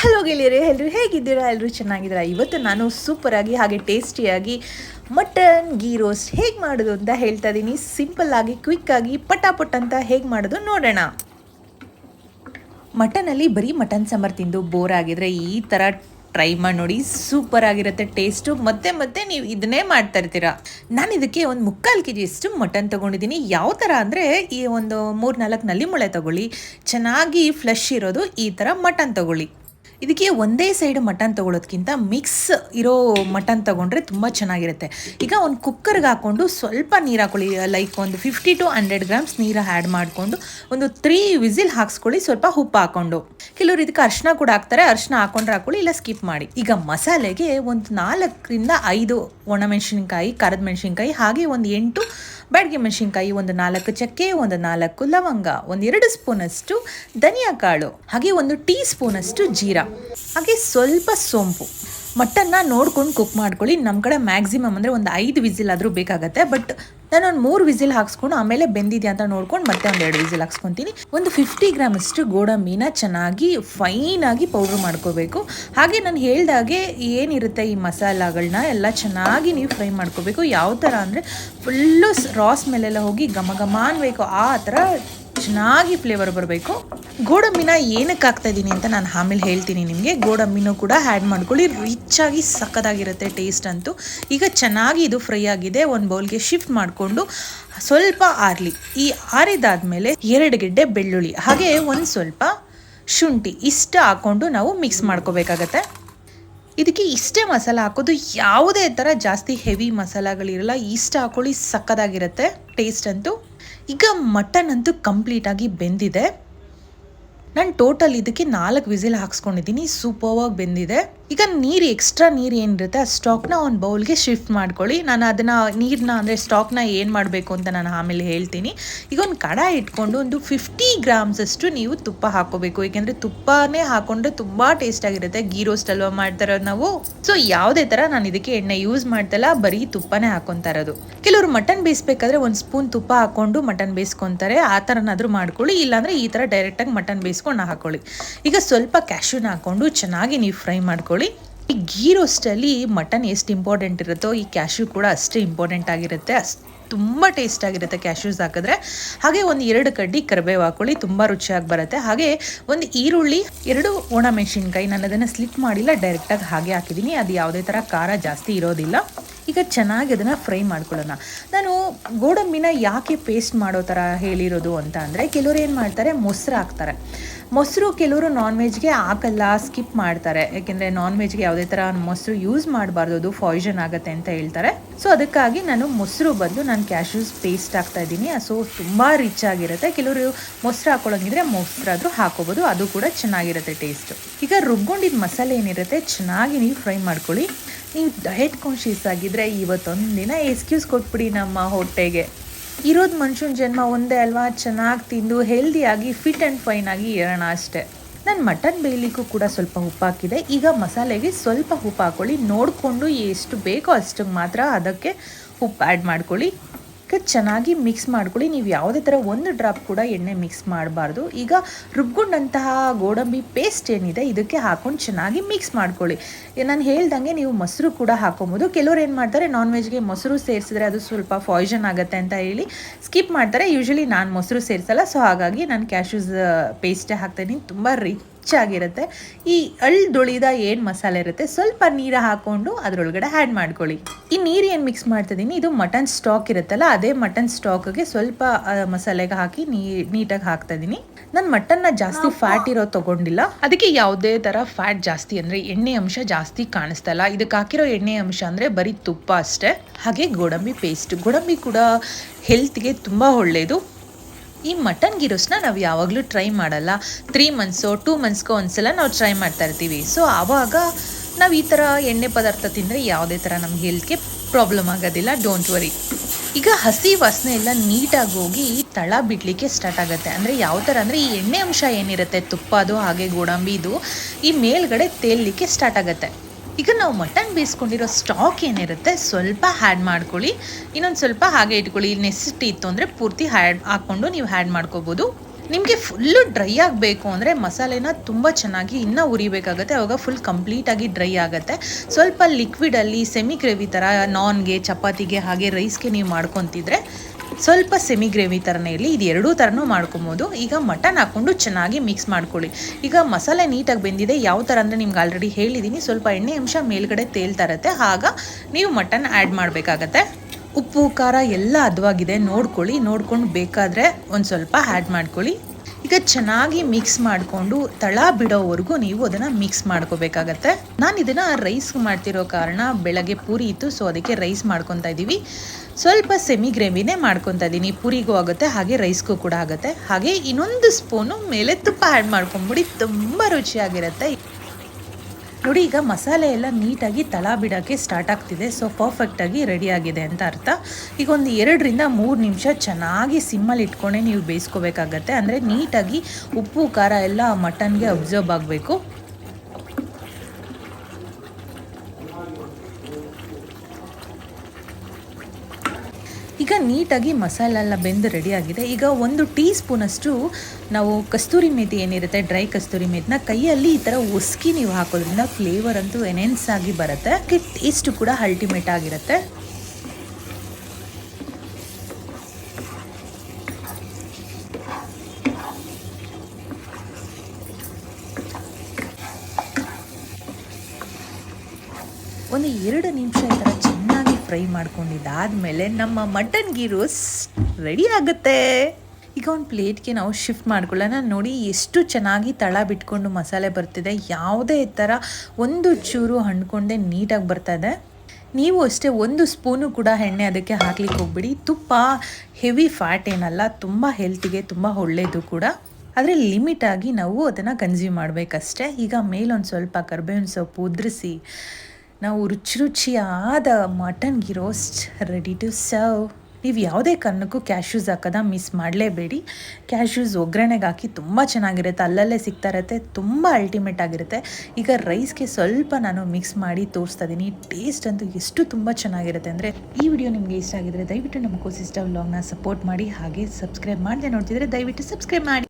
Hello ಗೆಳೆಯರೆ ಎಲ್ಲರೂ ಹೇಗಿದ್ದೀರಾ? ಎಲ್ಲರೂ ಚೆನ್ನಾಗಿದ್ದೀರಾ? ಇವತ್ತು ನಾನು ಸೂಪರಾಗಿ ಹಾಗೆ ಟೇಸ್ಟಿಯಾಗಿ ಮಟನ್ ಗೀ ರೋಸ್ಟ್ ಹೇಗೆ ಮಾಡೋದು ಅಂತ ಹೇಳ್ತಾ ಇದ್ದೀನಿ. ಸಿಂಪಲ್ಲಾಗಿ ಕ್ವಿಕ್ಕಾಗಿ ಪಟಾಪಟ್ ಅಂತ ಹೇಗೆ ಮಾಡೋದು ನೋಡೋಣ. ಮಟನಲ್ಲಿ ಬರೀ ಮಟನ್ ಸಾಂಬಾರು ತಿಂದು ಬೋರ್ ಆಗಿದ್ರೆ ಈ ಥರ ಟ್ರೈ ಮಾಡಿ ನೋಡಿ ಸೂಪರ್ ಆಗಿರುತ್ತೆ ಟೇಸ್ಟು ಮತ್ತೆ ಮತ್ತೆ ನೀವು ಇದನ್ನೇ ಮಾಡ್ತಾ ಇರ್ತೀರಾ. ನಾನು ಇದಕ್ಕೆ ಒಂದು ಮುಕ್ಕಾಲು ಕೆ ಜಿಯಷ್ಟು ಮಟನ್ ತೊಗೊಂಡಿದ್ದೀನಿ. ಯಾವ ಥರ ಅಂದರೆ ಈ ಒಂದು ಮೂರು ನಾಲ್ಕು ನಲ್ಲಿ ಮೊಳೆ ತಗೊಳ್ಳಿ. ಚೆನ್ನಾಗಿ ಫ್ಲಶ್ ಇರೋದು ಈ ಥರ ಮಟನ್ ತಗೊಳ್ಳಿ. ಇದಕ್ಕೆ ಒಂದೇ ಸೈಡ್ ಮಟನ್ ತೊಗೊಳೋದ್ಕಿಂತ ಮಿಕ್ಸ್ ಇರೋ ಮಟನ್ ತೊಗೊಂಡ್ರೆ ತುಂಬ ಚೆನ್ನಾಗಿರುತ್ತೆ. ಈಗ ಒಂದು ಕುಕ್ಕರ್ಗೆ ಹಾಕ್ಕೊಂಡು ಸ್ವಲ್ಪ ನೀರು ಹಾಕೊಳ್ಳಿ ಲೈಕ್ ಒಂದು ಫಿಫ್ಟಿ ಟು ಹಂಡ್ರೆಡ್ ಗ್ರಾಮ್ಸ್ ನೀರು ಆ್ಯಡ್ ಮಾಡಿಕೊಂಡು ಒಂದು ತ್ರೀ ವಿಸಿಲ್ ಹಾಕ್ಸ್ಕೊಳ್ಳಿ, ಸ್ವಲ್ಪ ಉಪ್ಪು ಹಾಕ್ಕೊಂಡು ಕೆಲವರು ಇದಕ್ಕೆ ಅರ್ಶಿನ ಕೂಡ ಹಾಕ್ತಾರೆ ಅರ್ಶಿನ ಹಾಕೊಂಡ್ರೆ ಹಾಕೊಳ್ಳಿ, ಇಲ್ಲ ಸ್ಕಿಪ್ ಮಾಡಿ. ಈಗ ಮಸಾಲೆಗೆ ಒಂದು ನಾಲ್ಕರಿಂದ ಐದು ಒಣಮೆಣಸಿನ್ಕಾಯಿ ಕರದ ಮೆಣಸಿನ್ಕಾಯಿ, ಹಾಗೆ ಒಂದು ಎಂಟು ಬ್ಯಾಡಗೆ ಮೆಣಸಿನ್ಕಾಯಿ ಒಂದು ನಾಲ್ಕು ಚಕ್ಕೆ, ಒಂದು ನಾಲ್ಕು ಲವಂಗ, ಒಂದು ಎರಡು ಸ್ಪೂನಷ್ಟು ಧನಿಯಾ ಕಾಳು, ಹಾಗೆ ಒಂದು ಟೀ ಸ್ಪೂನಷ್ಟು ಜೀರಾ, ಹಾಗೆ ಸ್ವಲ್ಪ ಸೋಂಪು. ಮಟನ್ನ ನೋಡ್ಕೊಂಡು ಕುಕ್ ಮಾಡ್ಕೊಳ್ಳಿ. ನಮ್ಮ ಕಡೆ ಮ್ಯಾಕ್ಸಿಮಮ್ ಅಂದರೆ ಒಂದು ಐದು ವಿಸಿಲ್ ಆದರೂ ಬೇಕಾಗುತ್ತೆ. ಬಟ್ ನಾನು ಒಂದು ಮೂರು ವಿಸಿಲ್ ಹಾಕ್ಸ್ಕೊಂಡು ಆಮೇಲೆ ಬೆಂದಿದೆಯಾ ಅಂತ ನೋಡ್ಕೊಂಡು ಮತ್ತೆ ಒಂದು ಎರಡು ವಿಸಿಲ್ ಹಾಕ್ಸ್ಕೊತೀನಿ. ಒಂದು ಫಿಫ್ಟಿ ಗ್ರಾಮ್ ಅಷ್ಟು ಗೋಡಂಬಿನ ಚೆನ್ನಾಗಿ ಫೈನಾಗಿ ಪೌಡ್ರ್ ಮಾಡ್ಕೋಬೇಕು. ಹಾಗೆ ನಾನು ಹೇಳ್ದಾಗೆ ಏನಿರುತ್ತೆ ಈ ಮಸಾಲಗಳನ್ನ ಎಲ್ಲ ಚೆನ್ನಾಗಿ ನೀವು ಫ್ರೈ ಮಾಡ್ಕೋಬೇಕು. ಯಾವ ಥರ ಅಂದರೆ ಫುಲ್ಲು ರಾ ಮೇಲೆಲ್ಲ ಹೋಗಿ ಘಮ ಘಮ ಅನ್ಬೇಕು ಆ ಥರ ಚೆನ್ನಾಗಿ ಫ್ಲೇವರ್ ಬರಬೇಕು. ಗೋಡಂಬಿನ ಏನಕ್ಕೆ ಹಾಕ್ತಾ ಇದ್ದೀನಿ ಅಂತ ನಾನು ಆಮೇಲೆ ಹೇಳ್ತೀನಿ ನಿಮಗೆ. ಗೋಡಂಬಿನೂ ಕೂಡ ಆ್ಯಡ್ ಮಾಡ್ಕೊಳ್ಳಿ. ರಿಚ್ ಆಗಿ ಸಕ್ಕದಾಗಿರುತ್ತೆ ಟೇಸ್ಟ್ ಅಂತೂ. ಈಗ ಚೆನ್ನಾಗಿ ಇದು ಫ್ರೈ ಆಗಿದೆ. ಒಂದು ಬೌಲ್ಗೆ ಶಿಫ್ಟ್ ಮಾಡಿಕೊಂಡು ಸ್ವಲ್ಪ ಆರಲಿ. ಈ ಆರಿದಾದ್ಮೇಲೆ ಎರಡು ಗೆಡ್ಡೆ ಬೆಳ್ಳುಳ್ಳಿ. ಹಾಗೆ ಒಂದು ಸ್ವಲ್ಪ ಶುಂಠಿ. ಇಷ್ಟ ಹಾಕ್ಕೊಂಡು ನಾವು ಮಿಕ್ಸ್ ಮಾಡ್ಕೋಬೇಕಾಗತ್ತೆ. ಇದಕ್ಕೆ ಇಷ್ಟೇ ಮಸಾಲ ಹಾಕೋದು. ಯಾವುದೇ ಥರ ಜಾಸ್ತಿ ಹೆವಿ ಮಸಾಲಗಳಿರಲ್ಲ, ಇಷ್ಟ ಹಾಕೊಳ್ಳಿ ಸಕ್ಕದಾಗಿರುತ್ತೆ ಟೇಸ್ಟ್ ಅಂತೂ. ಈಗ ಮಟನ್ ಅಂತೂ ಕಂಪ್ಲೀಟಾಗಿ ಬೆಂದಿದೆ. ನಾನು ಟೋಟಲ್ ಇದಕ್ಕೆ ನಾಲ್ಕು ವಿಸಿಲ್ ಹಾಕ್ಸ್ಕೊಂಡಿದ್ದೀನಿ ಸೂಪರ್ವಾಗಿ ಬೆಂದಿದೆ. ಈಗ ನೀರು ಎಕ್ಸ್ಟ್ರಾ ನೀರು ಏನಿರುತ್ತೆ, ಆ ಸ್ಟಾಕ್ನ ಒಂದು ಬೌಲ್ಗೆ ಶಿಫ್ಟ್ ಮಾಡ್ಕೊಳ್ಳಿ. ನಾನು ಅದನ್ನು ನೀರನ್ನ ಅಂದರೆ ಸ್ಟಾಕ್ನ ಏನು ಮಾಡಬೇಕು ಅಂತ ನಾನು ಆಮೇಲೆ ಹೇಳ್ತೀನಿ. ಈಗ ಒಂದು ಕಡಾಯಿ ಇಟ್ಕೊಂಡು ಒಂದು ಫಿಫ್ಟಿ ಗ್ರಾಮ್ಸಷ್ಟು ನೀವು ತುಪ್ಪ ಹಾಕೋಬೇಕು ಏಕೆಂದರೆ ತುಪ್ಪನೇ ಹಾಕೊಂಡ್ರೆ ತುಂಬ ಟೇಸ್ಟಾಗಿರುತ್ತೆ ಗೀ ರೋಸ್ಟ್ ಅಲ್ವಾ ಮಾಡ್ತಾ ನಾವು. ಸೊ ಯಾವುದೇ ಥರ ನಾನು ಇದಕ್ಕೆ ಎಣ್ಣೆ ಯೂಸ್ ಮಾಡ್ತಲ್ಲ, ಬರೀ ತುಪ್ಪನೇ ಹಾಕೊತಾ ಇರೋದು. ಕೆಲವರು ಮಟನ್ ಬೇಯಿಸ್ಬೇಕಾದ್ರೆ ಒಂದು ಸ್ಪೂನ್ ತುಪ್ಪ ಹಾಕೊಂಡು ಮಟನ್ ಬೇಯಿಸ್ಕೊತಾರೆ. ಆ ಥರನಾದರೂ ಮಾಡ್ಕೊಳ್ಳಿ. ಇಲ್ಲಾಂದರೆ ಈ ಥರ ಡೈರೆಕ್ಟಾಗಿ ಮಟನ್ ಬೇಯಿಸ್ಕೊಂಡು ಹಾಕೊಳ್ಳಿ. ಈಗ ಸ್ವಲ್ಪ ಕ್ಯಾಶ್ಯೂನ ಹಾಕ್ಕೊಂಡು ಚೆನ್ನಾಗಿ ನೀವು ಫ್ರೈ ಮಾಡ್ಕೊಳ್ಳಿ. ಈ ಗೀ ರೋಸ್ಟಲ್ಲಿ ಮಟನ್ ಎಷ್ಟು ಇಂಪಾರ್ಟೆಂಟ್ ಇರುತ್ತೋ ಈ ಕ್ಯಾಶ್ಯೂ ಕೂಡ ಅಷ್ಟೇ ಇಂಪಾರ್ಟೆಂಟ್ ಆಗಿರುತ್ತೆ. ಅಷ್ಟು ತುಂಬ ಟೇಸ್ಟ್ ಆಗಿರುತ್ತೆ ಕ್ಯಾಶ್ಯೂಸ್ ಹಾಕಿದ್ರೆ. ಹಾಗೆ ಒಂದು ಎರಡು ಕಡ್ಡಿ ಕರಿಬೇವು ಹಾಕೊಳ್ಳಿ, ತುಂಬ ರುಚಿಯಾಗಿ ಬರುತ್ತೆ. ಹಾಗೆ ಒಂದು ಈರುಳ್ಳಿ, ಎರಡು ಒಣ ಮೆಣಸಿನ್ಕಾಯಿ, ನಾನು ಅದನ್ನು ಸ್ಲಿಪ್ ಮಾಡಿಲ್ಲ ಡೈರೆಕ್ಟಾಗಿ ಹಾಗೆ ಹಾಕಿದ್ದೀನಿ ಅದು ಯಾವುದೇ ಥರ ಖಾರ ಜಾಸ್ತಿ ಇರೋದಿಲ್ಲ. ಈಗ ಚೆನ್ನಾಗಿ ಅದನ್ನು ಫ್ರೈ ಮಾಡ್ಕೊಳ್ಳೋಣ. ನಾನು ಗೋಡಂಬಿನ ಯಾಕೆ ಪೇಸ್ಟ್ ಮಾಡೋ ಥರ ಹೇಳಿರೋದು ಅಂತ ಅಂದರೆ ಕೆಲವರು ಏನು ಮಾಡ್ತಾರೆ, ಮೊಸರು ಹಾಕ್ತಾರೆ. ಮೊಸರು ಕೆಲವರು ನಾನ್ ವೆಜ್ಗೆ ಹಾಕಲ್ಲ ಸ್ಕಿಪ್ ಮಾಡ್ತಾರೆ. ಯಾಕೆಂದರೆ ನಾನ್ ವೆಜ್ಗೆ ಯಾವುದೇ ಥರ ಮೊಸರು ಯೂಸ್ ಮಾಡಬಾರ್ದು, ಅದು ಫಾಯ್ಜನ್ ಆಗುತ್ತೆ ಅಂತ ಹೇಳ್ತಾರೆ. ಸೊ ಅದಕ್ಕಾಗಿ ನಾನು ಮೊಸರು ಬದಲು ನಾನು ಕ್ಯಾಶ್ಯೂಸ್ ಪೇಸ್ಟ್ ಹಾಕ್ತಾ ಇದ್ದೀನಿ. ಸೊ ತುಂಬ ರಿಚ್ ಆಗಿರುತ್ತೆ. ಕೆಲವರು ಮೊಸರು ಹಾಕೊಳ್ಳೋಂಗಿದ್ರೆ ಮೊಸರಾದರೂ ಹಾಕೋಬೋದು, ಅದು ಕೂಡ ಚೆನ್ನಾಗಿರುತ್ತೆ ಟೇಸ್ಟು ಈಗ ರುಬ್ಕೊಂಡಿದ್ದ ಮಸಾಲೆ ಏನಿರುತ್ತೆ, ಚೆನ್ನಾಗಿ ನೀವು ಫ್ರೈ ಮಾಡ್ಕೊಳ್ಳಿ. ನೀವು ಡಯಟ್ ಕಾನ್ಷಿಯಸ್ ಆಗಿದ್ದರೆ ಇವತ್ತೊಂದು ದಿನ ಎಕ್ಸ್ಕ್ಯೂಸ್ ಕೊಟ್ಬಿಡಿ ನಮ್ಮ ಹೊಟ್ಟೆಗೆ. ಇರೋದು ಮನುಷ್ಯನ ಜನ್ಮ ಒಂದೇ ಅಲ್ವಾ? ಚೆನ್ನಾಗಿ ತಿಂದು ಹೆಲ್ದಿಯಾಗಿ ಫಿಟ್ ಆ್ಯಂಡ್ ಫೈನ್ ಆಗಿ ಇರೋಣ ಅಷ್ಟೇ. ನಾನು ಮಟನ್ ಬೇಯಲಿಕ್ಕೂ ಕೂಡ ಸ್ವಲ್ಪ ಉಪ್ಪು ಹಾಕಿದೆ ಈಗ ಮಸಾಲೆಗೆ ಸ್ವಲ್ಪ ಉಪ್ಪು ಹಾಕ್ಕೊಳ್ಳಿ ನೋಡಿಕೊಂಡು ಎಷ್ಟು ಬೇಕೋ ಅಷ್ಟಕ್ಕೆ ಮಾತ್ರ ಅದಕ್ಕೆ ಉಪ್ಪು ಆ್ಯಡ್ ಮಾಡ್ಕೊಳ್ಳಿ. ಚೆನ್ನಾಗಿ ಮಿಕ್ಸ್ ಮಾಡ್ಕೊಳ್ಳಿ. ನೀವು ಯಾವುದೇ ಥರ ಒಂದು ಡ್ರಾಪ್ ಕೂಡ ಎಣ್ಣೆ ಮಿಕ್ಸ್ ಮಾಡಬಾರ್ದು. ಈಗ ರುಬ್ಕೊಂಡಂತಹ ಗೋಡಂಬಿ ಪೇಸ್ಟ್ ಏನಿದೆ, ಇದಕ್ಕೆ ಹಾಕೊಂಡು ಚೆನ್ನಾಗಿ ಮಿಕ್ಸ್ ಮಾಡ್ಕೊಳ್ಳಿ. ನಾನು ಹೇಳ್ದಂಗೆ ನೀವು ಮೊಸರು ಕೂಡ ಹಾಕೊಬೋದು. ಕೆಲವ್ರು ಏನು ಮಾಡ್ತಾರೆ ನಾನ್ ವೆಜ್ಗೆ ಮೊಸರು ಸೇರಿಸಿದ್ರೆ ಅದು ಸ್ವಲ್ಪ ಫಾಯ್ಜನ್ ಆಗುತ್ತೆ ಅಂತ ಹೇಳಿ ಸ್ಕಿಪ್ ಮಾಡ್ತಾರೆ. ಯೂಶಲಿ ನಾನು ಮೊಸರು ಸೇರಿಸಲ್ಲ. ಸೊ ಹಾಗಾಗಿ ನಾನು ಕ್ಯಾಶ್ಯೂಸ್ ಪೇಸ್ಟೇ ಹಾಕ್ತೇನೆ ತುಂಬ ರಿಚ್ ಆಗಿರುತ್ತೆ ಈ ಅಳ್ದುಳಿದ ಏನು ಮಸಾಲೆ ಇರುತ್ತೆ ಸ್ವಲ್ಪ ನೀರು ಹಾಕ್ಕೊಂಡು ಅದರೊಳಗಡೆ ಆ್ಯಡ್ ಮಾಡ್ಕೊಳ್ಳಿ. ಈ ನೀರು ಏನು ಮಿಕ್ಸ್ ಮಾಡ್ತಿದ್ದೀನಿ ಇದು ಮಟನ್ ಸ್ಟಾಕ್ ಇರುತ್ತಲ್ಲ ಅದೇ ಮಟನ್ ಸ್ಟಾಕ್ಗೆ ಸ್ವಲ್ಪ ಮಸಾಲೆಗೆ ಹಾಕಿ ನೀ ನೀಟಾಗಿ ಹಾಕ್ತಾ ಇದ್ದೀನಿ ನಾನು ಮಟನ್ನ ಜಾಸ್ತಿ ಫ್ಯಾಟ್ ಇರೋ ತೊಗೊಂಡಿಲ್ಲ. ಅದಕ್ಕೆ ಯಾವುದೇ ಥರ ಫ್ಯಾಟ್ ಜಾಸ್ತಿ ಅಂದರೆ ಎಣ್ಣೆ ಅಂಶ ಜಾಸ್ತಿ ಕಾಣಿಸ್ತಲ್ಲ ಇದಕ್ಕೆ ಹಾಕಿರೋ ಎಣ್ಣೆ ಅಂಶ ಅಂದರೆ ಬರೀ ತುಪ್ಪ ಅಷ್ಟೇ. ಹಾಗೆ ಗೋಡಂಬಿ ಪೇಸ್ಟ್ ಗೋಡಂಬಿ ಕೂಡ ಹೆಲ್ತ್ಗೆ ತುಂಬ ಒಳ್ಳೆಯದು ಈ ಮಟನ್ ಗಿರೋಸ್ನ ನಾವು ಯಾವಾಗಲೂ ಟ್ರೈ ಮಾಡಲ್ಲ. ತ್ರೀ ಮಂತ್ಸೋ ಟೂ ಮಂತ್ಸ್ಗೋ ಒಂದ್ಸಲ ನಾವು ಟ್ರೈ ಮಾಡ್ತಾ ಇರ್ತೀವಿ. ಸೊ ಆವಾಗ ನಾವು ಈ ಥರ ಎಣ್ಣೆ ಪದಾರ್ಥ ತಿಂದರೆ ಯಾವುದೇ ಥರ ನಮ್ಮ ಹೆಲ್ತ್ಗೆ ಪ್ರಾಬ್ಲಮ್ ಆಗೋದಿಲ್ಲ. ಡೋಂಟ್ ವರಿ ಈಗ ಹಸಿ ವಾಸನೆ ಎಲ್ಲ ನೀಟಾಗಿ ಹೋಗಿ ತಳ ಬಿಡಲಿಕ್ಕೆ ಸ್ಟಾರ್ಟ್ ಆಗುತ್ತೆ. ಅಂದರೆ ಯಾವ ಥರ ಅಂದರೆ ಈ ಎಣ್ಣೆ ಅಂಶ ಏನಿರುತ್ತೆ? ತುಪ್ಪದು ಹಾಗೆ ಗೋಡಂಬಿದು ಈ ಮೇಲ್ಗಡೆ ತೇಲಲಿಕ್ಕೆ ಸ್ಟಾರ್ಟ್ ಆಗುತ್ತೆ. ಈಗ ನಾವು ಮಟನ್ ಬೇಯಿಸ್ಕೊಂಡಿರೋ ಸ್ಟಾಕ್ ಏನಿರುತ್ತೆ, ಸ್ವಲ್ಪ ಹ್ಯಾಡ್ ಮಾಡ್ಕೊಳ್ಳಿ. ಇನ್ನೊಂದು ಸ್ವಲ್ಪ ಹಾಗೆ ಇಟ್ಕೊಳ್ಳಿ. ನೆಸಿಟಿ ಇತ್ತು ಅಂದರೆ ಪೂರ್ತಿ ಹ್ಯಾಡ್ ಹಾಕ್ಕೊಂಡು ನೀವು ಹ್ಯಾಡ್ ಮಾಡ್ಕೋಬೋದು. ನಿಮಗೆ ಫುಲ್ಲು ಡ್ರೈ ಆಗಬೇಕು ಅಂದರೆ ಮಸಾಲೆನ ತುಂಬ ಚೆನ್ನಾಗಿ ಇನ್ನೂ ಉರಿಬೇಕಾಗುತ್ತೆ. ಅವಾಗ ಫುಲ್ ಕಂಪ್ಲೀಟಾಗಿ ಡ್ರೈ ಆಗುತ್ತೆ. ಸ್ವಲ್ಪ ಲಿಕ್ವಿಡಲ್ಲಿ ಸೆಮಿ ಗ್ರೇವಿ ಥರ ನಾನ್ಗೆ ಚಪಾತಿಗೆ ಹಾಗೆ ರೈಸ್ಗೆ ನೀವು ಮಾಡ್ಕೊತಿದ್ರೆ ಸ್ವಲ್ಪ ಸೆಮಿ ಗ್ರೇವಿ ಥರನೇ ಇರಲಿ, ಇದು ಎರಡೂ ಥರನೂ ಮಾಡ್ಕೊಬೋದು. ಈಗ ಮಟನ್ ಹಾಕ್ಕೊಂಡು ಚೆನ್ನಾಗಿ ಮಿಕ್ಸ್ ಮಾಡ್ಕೊಳ್ಳಿ. ಈಗ ಮಸಾಲೆ ನೀಟಾಗಿ ಬೆಂದಿದೆ, ಯಾವ ಥರ ಅಂದರೆ ನಿಮ್ಗೆ ಆಲ್ರೆಡಿ ಹೇಳಿದ್ದೀನಿ ಸ್ವಲ್ಪ ಎಣ್ಣೆ ಅಂಶ ಮೇಲ್ಗಡೆ ತೇಲ್ತಾ ಆಗ ನೀವು ಮಟನ್ ಆ್ಯಡ್ ಮಾಡಬೇಕಾಗತ್ತೆ. ಉಪ್ಪು, ಖಾರ ಎಲ್ಲ ಹದವಾಗಿದೆ, ನೋಡ್ಕೊಳ್ಳಿ. ನೋಡ್ಕೊಂಡು ಬೇಕಾದರೆ ಒಂದು ಸ್ವಲ್ಪ ಆ್ಯಡ್ ಮಾಡ್ಕೊಳ್ಳಿ. ಈಗ ಚೆನ್ನಾಗಿ ಮಿಕ್ಸ್ ಮಾಡಿಕೊಂಡು ತಳ ಬಿಡೋವರೆಗೂ ನೀವು ಅದನ್ನು ಮಿಕ್ಸ್ ಮಾಡ್ಕೋಬೇಕಾಗತ್ತೆ. ನಾನು ಇದನ್ನು ರೈಸ್ ಮಾಡ್ತಿರೋ ಕಾರಣ ಬೆಳಗ್ಗೆ ಪೂರಿ ಇತ್ತು ಸೊ ಅದಕ್ಕೆ ರೈಸ್ ಮಾಡ್ಕೊತಾ ಇದ್ದೀವಿ ಸ್ವಲ್ಪ ಸೆಮಿ ಗ್ರೇವಿನೇ ಮಾಡ್ಕೊತಾ ಇದ್ದೀನಿ ಪೂರಿಗೂ ಆಗುತ್ತೆ, ಹಾಗೆ ರೈಸ್ಗೂ ಕೂಡ ಆಗುತ್ತೆ. ಹಾಗೆ ಇನ್ನೊಂದು ಸ್ಪೂನು ಮೇಲೆ ತುಪ್ಪ ಆ್ಯಡ್ ಮಾಡ್ಕೊಂಬಿಡಿ, ತುಂಬ ರುಚಿಯಾಗಿರುತ್ತೆ. ನೋಡಿ, ಈಗ ಮಸಾಲೆ ಎಲ್ಲ ನೀಟಾಗಿ ತಳ ಬಿಡೋಕ್ಕೆ ಸ್ಟಾರ್ಟ್ ಆಗ್ತಿದೆ. ಸೊ ಪರ್ಫೆಕ್ಟಾಗಿ ರೆಡಿ ಆಗಿದೆ ಅಂತ ಅರ್ಥ. ಈಗ ಒಂದು ಎರಡರಿಂದ ಮೂರು ನಿಮಿಷ ಚೆನ್ನಾಗಿ ಸಿಮ್ಮಲ್ಲಿ ಇಟ್ಕೊಂಡೇ ನೀವು ಬೇಯಿಸ್ಕೋಬೇಕಾಗತ್ತೆ. ಅಂದರೆ ನೀಟಾಗಿ ಉಪ್ಪು, ಖಾರ ಎಲ್ಲ ಮಟನ್ಗೆ ಅಬ್ಸರ್ವ್ ಆಗಬೇಕು. ಈಗ ನೀಟಾಗಿ ಮಸಾಲೆಲ್ಲ ಬೆಂದು ರೆಡಿಯಾಗಿದೆ ಈಗ ಒಂದು ಟೀ ಸ್ಪೂನಷ್ಟು ನಾವು ಕಸ್ತೂರಿ ಮೇಥಿ ಏನಿರುತ್ತೆ ಡ್ರೈ ಕಸ್ತೂರಿ ಮೇಥಿನ ಕೈಯಲ್ಲಿ ಈ ಥರ ಒಸ್ಕಿ ನೀವು ಹಾಕೋದ್ರಿಂದ ಫ್ಲೇವರ್ ಅಂತೂ ಎನೆನ್ಸ್ ಆಗಿ ಬರುತ್ತೆ. ಟೇಸ್ಟ್ ಕೂಡ ಅಲ್ಟಿಮೇಟ್ ಆಗಿರುತ್ತೆ. ಒಂದು ಎರಡು ನಿಮಿಷ ಈ ಥರ ಚೆನ್ನಾಗಿ ಫ್ರೈ ಮಾಡ್ಕೊಂಡಿದ್ದಾದಮೇಲೆ ನಮ್ಮ ಮಟನ್ ಗೀ ರೋಸ್ ರೆಡಿ ಆಗುತ್ತೆ. ಈಗ ಒಂದು ಪ್ಲೇಟ್ಗೆ ನಾವು ಶಿಫ್ಟ್ ಮಾಡ್ಕೊಳ್ಳೋಣ. ನೋಡಿ, ಎಷ್ಟು ಚೆನ್ನಾಗಿ ತಳ ಬಿಟ್ಕೊಂಡು ಮಸಾಲೆ ಬರ್ತಿದೆ. ಯಾವುದೇ ಥರ ಒಂದು ಚೂರು ಹಣ್ಕೊಂಡೆ ನೀಟಾಗಿ ಬರ್ತಾ ಇದೆ. ನೀವು ಅಷ್ಟೇ ಒಂದು ಸ್ಪೂನು ಕೂಡ ಎಣ್ಣೆ ಅದಕ್ಕೆ ಹಾಕ್ಲಿಕ್ಕೆ ಹೋಗ್ಬಿಡಿ. ತುಪ್ಪ ಹೆವಿ ಫ್ಯಾಟ್ ಏನಲ್ಲ, ತುಂಬ ಹೆಲ್ತಿಗೆ ತುಂಬ ಒಳ್ಳೆಯದು ಕೂಡ. ಆದರೆ ಲಿಮಿಟಾಗಿ ನಾವು ಅದನ್ನು ಕನ್ಸ್ಯೂಮ್ ಮಾಡಬೇಕಷ್ಟೇ. ಈಗ ಮೇಲೊಂದು ಸ್ವಲ್ಪ ಕರ್ಬೇವಿನ ಸೊಪ್ಪು ಉದ್ರಿಸಿ ನಾವು ರುಚಿ ರುಚಿಯಾದ mutton ghee roast ready to serve ನೀವು ಯಾವುದೇ ಕಾರಣಕ್ಕೂ ಕ್ಯಾಶ್ಯೂಸ್ ಹಾಕೋದ ಮಿಸ್ ಮಾಡಲೇಬೇಡಿ. ಕ್ಯಾಶ್ಯೂಸ್ ಒಗ್ಗರಣೆಗೆ ಹಾಕಿ ತುಂಬ ಚೆನ್ನಾಗಿರುತ್ತೆ. ಅಲ್ಲಲ್ಲೇ ಸಿಗ್ತಾ ಇರುತ್ತೆ ತುಂಬ ಅಲ್ಟಿಮೇಟ್ ಆಗಿರುತ್ತೆ. ಈಗ ರೈಸ್ಗೆ ಸ್ವಲ್ಪ ನಾನು ಮಿಕ್ಸ್ ಮಾಡಿ ತೋರಿಸ್ತಾ ಇದ್ದೀನಿ ಟೇಸ್ಟ್ ಅಂತೂ ಎಷ್ಟು ತುಂಬ ಚೆನ್ನಾಗಿರುತ್ತೆ ಅಂದರೆ ಈ ವಿಡಿಯೋ ನಿಮಗೆ ಇಷ್ಟ ಆಗಿದ್ರೆ ದಯವಿಟ್ಟು ನಮ್ಮ ಕೋಸಿಸ್ಟರ್ ವ್ಲಾಗ್ನ ಸಪೋರ್ಟ್ ಮಾಡಿ. ಹಾಗೆ ಸಬ್ಸ್ಕ್ರೈಬ್ ಮಾಡದೆ ನೋಡ್ತಿದ್ರೆ ದಯವಿಟ್ಟು ಸಬ್ಸ್ಕ್ರೈಬ್ ಮಾಡಿ.